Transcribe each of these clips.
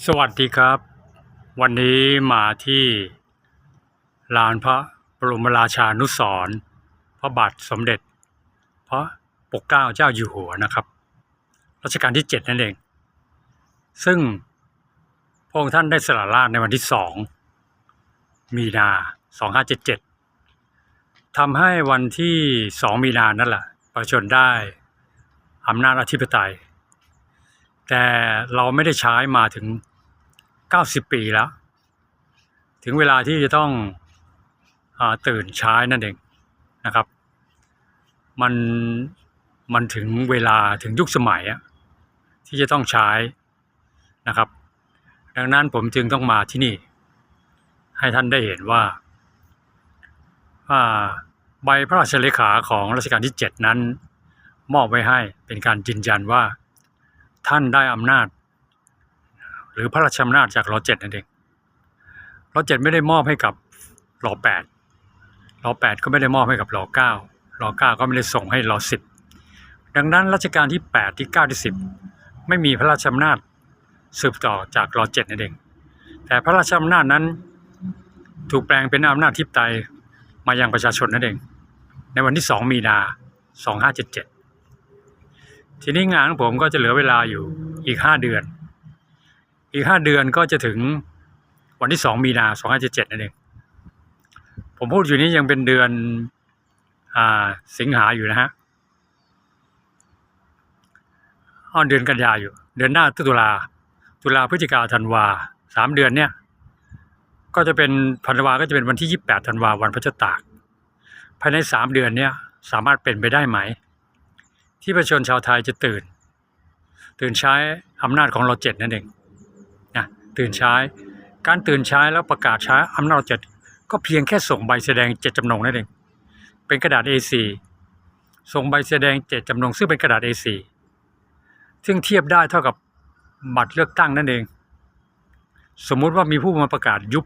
สวัสดีครับ วันนี้มาที่ลานพระบรมราชานุสรพระบาทสมเด็จ พระปกเกล้าเจ้าอยู่หัวนะครับรัชกาลที่เจ็ดนั่นเอง ซึ่งพระองค์ท่านได้สละราชในวันที่สองมีนาสองห้าเจ็ดเจ็ดทำให้วันที่สองมีนานั่นแหละประชาชนได้อำนาจอธิปไตย แต่เราไม่ได้ใช้มาถึง 90 ปีแล้ว ถึงเวลาที่จะต้องอตื่นใช้นั่นเองนะครับ มันมันถึงเวลาถึงยุคสมัยที่จะต้องใช้นะครับ ดังนั้นผมจึงต้องมาที่นี่ ให้ท่านได้เห็นว่าอ่าใบพระราชเลขาของรัชกาลที่ 7 นั้น มอบไว้ให้เป็นการยืนยันว่า ท่านได้อำนาจ หรือพระราชอำนาจจากรอเจ็ดนั่นเองรอเจ็ดไม่ได้มอบให้กับรอแปดรอแปดก็ไม่ได้มอบให้กับรอเก้ารอเก้าก็ไม่ได้ส่งให้รอสิบดังนั้นรัชกาลที่แปดที่เก้าที่สิบไม่มีพระราชอำนาจสืบต่อจากรอเจ็ดนั่นเอง แต่พระราชอำนาจนั้นถูกแปลงเป็นอำนาจทิพไตยมายังประชาชนนั่นเอง ในวันที่สองมีนาสองห้าเจ็ดเจ็ด ทีนี้งานของผมก็จะเหลือเวลาอยู่อีกห้าเดือน อีกห้าเดือนก็จะถึงวันที่สองมีนาสองห้าเจ็ดเจ็ดนั่นเองผมพูดอยู่นี้ยังเป็นเดือนอ่าสิงหาอยู่นะฮะอ้อนเดือนกันยาอยู่ เดือนหน้าตุลาตุลาพฤศจิกาธันวาสามเดือนเนี่ย ก็จะเป็นธันวาก็จะเป็นวันที่ยี่สิบแปดธันวาวันพระเจ้าตาก ภายในสามเดือนเนี่ยสามารถเป็นไปได้ไหม ที่ประชาชนชาวไทยจะตื่น ตื่นใช้อำนาจของเราเจ็ดนั่นเองนะตื่นใช้การตื่นใช้แล้วประกาศใช้อำนาจเราเจ็ดก็เพียงแค่ส่งใบแสดงเจ็ดจำนงนั่นเอง เป็นกระดาษ A4 ส่งใบแสดงเจ็ดจำนงซึ่งเป็นกระดาษ A4 ซึ่งเทียบได้เท่ากับบัตรเลือกตั้งนั่นเอง สมมุติว่ามีผู้มาประกาศยุบ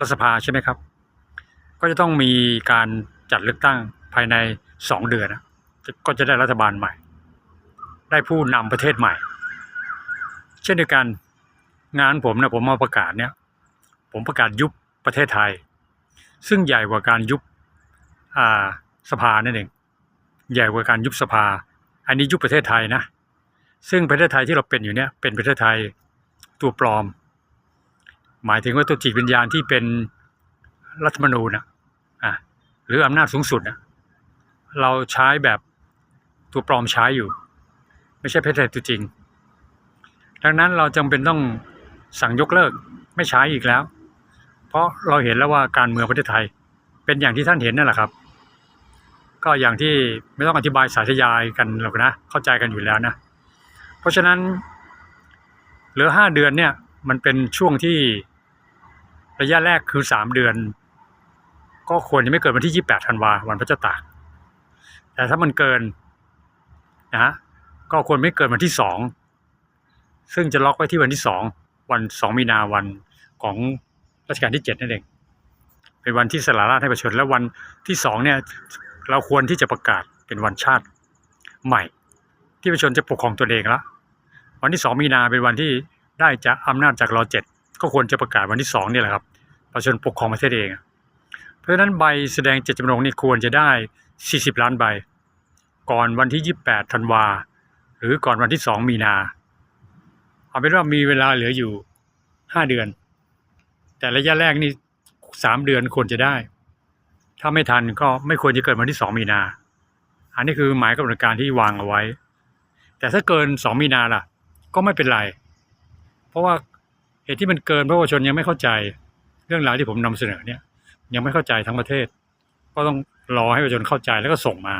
รัฐสภาใช่ไหมครับ ก็จะต้องมีการจัดเลือกตั้งภายในสองเดือนนะ ก็จะได้รัฐบาลใหม่ ได้ผู้นำประเทศใหม่ เช่นเดียวกันงานผมนะผมมาประกาศเนี่ย ผมประกาศยุบประเทศไทย ซึ่งใหญ่กว่าการยุบสภานั่นเองใหญ่กว่าการยุบสภา อันนี้ยุบประเทศไทยนะ ซึ่งประเทศไทยที่เราเป็นอยู่เนี่ยเป็นประเทศไทยตัวปลอม หมายถึงว่าตัวจิตวิญญาณที่เป็นรัฐมนูญนะอะหรืออำนาจสูงสุดนะเราใช้แบบ ตัวปลอมใช้อยู่ ไม่ใช่เพชรไทยตัวจริง ดังนั้นเราจำเป็นต้องสั่งยกเลิกไม่ใช้อีกแล้ว เพราะเราเห็นแล้วว่าการเมืองประเทศไทย เป็นอย่างที่ท่านเห็นนั่นแหละครับ ก็อย่างที่ไม่ต้องอธิบายสาธยายกันหรอกนะ เข้าใจกันอยู่แล้วนะ เพราะฉะนั้นเหลือห้าเดือนเนี่ยมันเป็นช่วงที่ระยะแรกคือสามเดือน ก็ควรจะไม่เกินวันที่ยี่แปดธันวาวันพระเจ้าตากแต่ถ้ามันเกิน นะฮะก็ควรไม่เกินวันที่สองซึ่งจะล็อกไว้ที่วันที่สองวันสองมีนาวันของรัชกาลที่เจ็ดนั่นเองเป็นวันที่สละราชให้ประชาชนและวันที่สองเนี่ยเราควรที่จะประกาศเป็นวันชาติใหม่ ที่ประชาชนจะปกครองตัวเองละวันที่สองมีนาเป็นวันที่ได้จะอำนาจจากรอเจ็ดก็ควรจะประกาศวันที่สองนี่แหละครับประชาชนปกครองประเทศเอง เพราะฉะนั้นใบแสดงเจตจำนงนี่ควรจะได้ 40 ล้านใบ ก่อนวันที่ 28ธันวา หรือก่อนวันที่ 2 มีนา เอาเป็นว่ามีเวลาเหลืออยู่ 5 เดือน แต่ระยะแรกนี่ 3 เดือนควรจะได้ ถ้าไม่ทันก็ไม่ควรจะเกิดวันที่ 2 มีนา อันนี้คือหมายกำหนดการที่วางเอาไว้ แต่ถ้าเกิน 2 มีนาล่ะ ก็ไม่เป็นไร เพราะว่าเหตุที่มันเกินเพราะว่าประชาชนยังไม่เข้าใจเรื่องราวที่ผมนำเสนอเนี่ย ยังไม่เข้าใจทั้งประเทศ ก็ต้องรอให้ประชาชนเข้าใจแล้วก็ส่งมา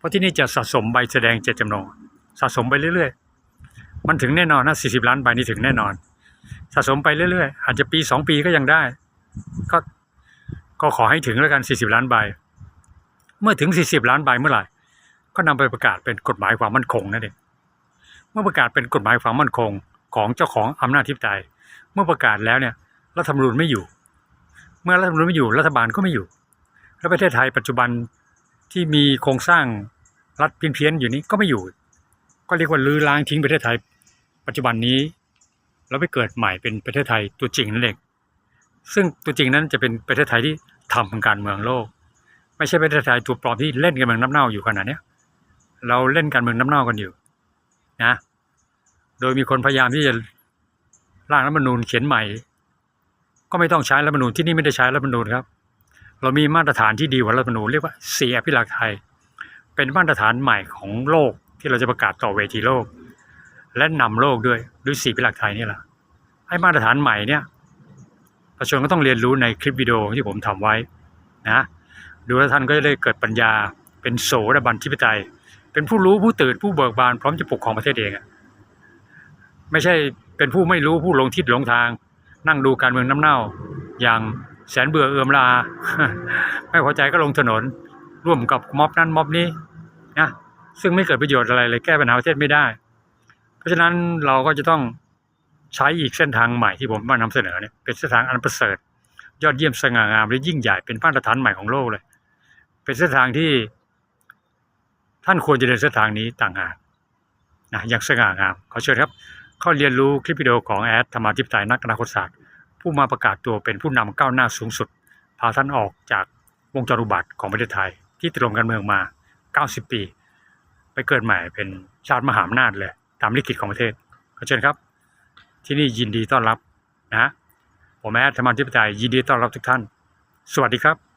เพราะที่นี่จะสะสมใบแสดงเจตจำนงสะสมไปเรื่อยๆ มันถึงแน่นอนนะ40ล้านใบนี่ถึงแน่นอน สะสมไปเรื่อยๆ อาจจะปีสองปีก็ยังได้ ก็ก็ขอให้ถึงแล้วกัน40ล้านใบ เมื่อถึง40ล้านใบเมื่อไหร่ ก็นำไปประกาศเป็นกฎหมายความมั่นคงนั่นเองเมื่อประกาศเป็นกฎหมายความมั่นคงของเจ้าของอำนาจทิพย์ใจเมื่อประกาศแล้วเนี่ยรัฐธรรมนูญไม่อยู่ เมื่อรัฐธรรมนูญไม่อยู่รัฐบาลก็ไม่อยู่ แล้วประเทศไทยปัจจุบัน ที่มีโครงสร้างรัฐเพี้ยนๆอยู่นี้ก็ไม่อยู่ ก็เรียกว่าลื้อล้างทิ้งประเทศไทย ปัจจุบันนี้ แล้วไปเกิดใหม่เป็นประเทศไทยตัวจริงนั่นเองซึ่งตัวจริงนั้นจะเป็นประเทศไทยที่ทำการเมืองโลก ไม่ใช่ประเทศไทยตัวปลอมที่เล่นการเมืองน้ำเน่าอยู่ขนาดเนี้ยเราเล่นการเมืองน้ำเน่ากันอยู่นะโดยมีคนพยายามที่จะร่างรัฐธรรมนูญเขียนใหม่ ก็ไม่ต้องใช้รัฐธรรมนูญที่นี่ไม่ได้ใช้รัฐธรรมนูญครับ เรามีมาตรฐานที่ดีกว่ารัฐธรรมนูญเรียกว่าเสียพิลักษ์ไทย เป็นมาตรฐานใหม่ของโลกที่เราจะประกาศต่อเวทีโลก และนำโลกด้วยด้วยสีพิลักษ์ไทยนี่แหละให้มาตรฐานใหม่เนี่ยประชาชนก็ต้องเรียนรู้ในคลิปวิดีโอที่ผมทำไว้นะดูแล้วท่านก็จะได้เกิดปัญญา เป็นโสดาบันทิปไตย เป็นผู้รู้ผู้ตื่นผู้เบิกบานพร้อมจะปกครองประเทศเองไม่ใช่เป็นผู้ไม่รู้ผู้หลงทิศหลงทาง นั่งดูการเมืองน้ำเน่าอย่าง แสนเบื่อเอื่อมลา ไม่พอใจก็ลงถนน ร่วมกับม็อบนั้นม็อบนี้นะซึ่งไม่เกิดประโยชน์อะไรเลยแก้ปัญหาประเทศไม่ได้ เพราะฉะนั้นเราก็จะต้องใช้อีกเส้นทางใหม่ที่ผมมานำเสนอเนี่ยเป็นเส้นทางอันประเสริฐ ยอดเยี่ยมสง่างามและยิ่งใหญ่เป็นมาตรฐานใหม่ของโลกเลย เป็นเส้นทางที่ ท่านควรจะเดินเส้นทางนี้ต่างหากนะอย่างสง่างามขอเชิญครับเข้าเรียนรู้คลิปวิดีโอของแอดธรรมาธิปไตยนักอนาคตศาสตร์ ผู้มาประกาศตัวเป็นผู้นำก้าวหน้าสูงสุด พาท่านออกจากวงจรอุบัติของประเทศไทย ที่ตรมการเมืองมา 90 ปี ไปเกิดใหม่เป็นชาติมหาอำนาจเลย ตามลิขิตของประเทศขอเชิญครับ ที่นี่ยินดีต้อนรับนะผมแอดธรรมาธิปไตยยินดีต้อนรับทุกท่าน สวัสดีครับ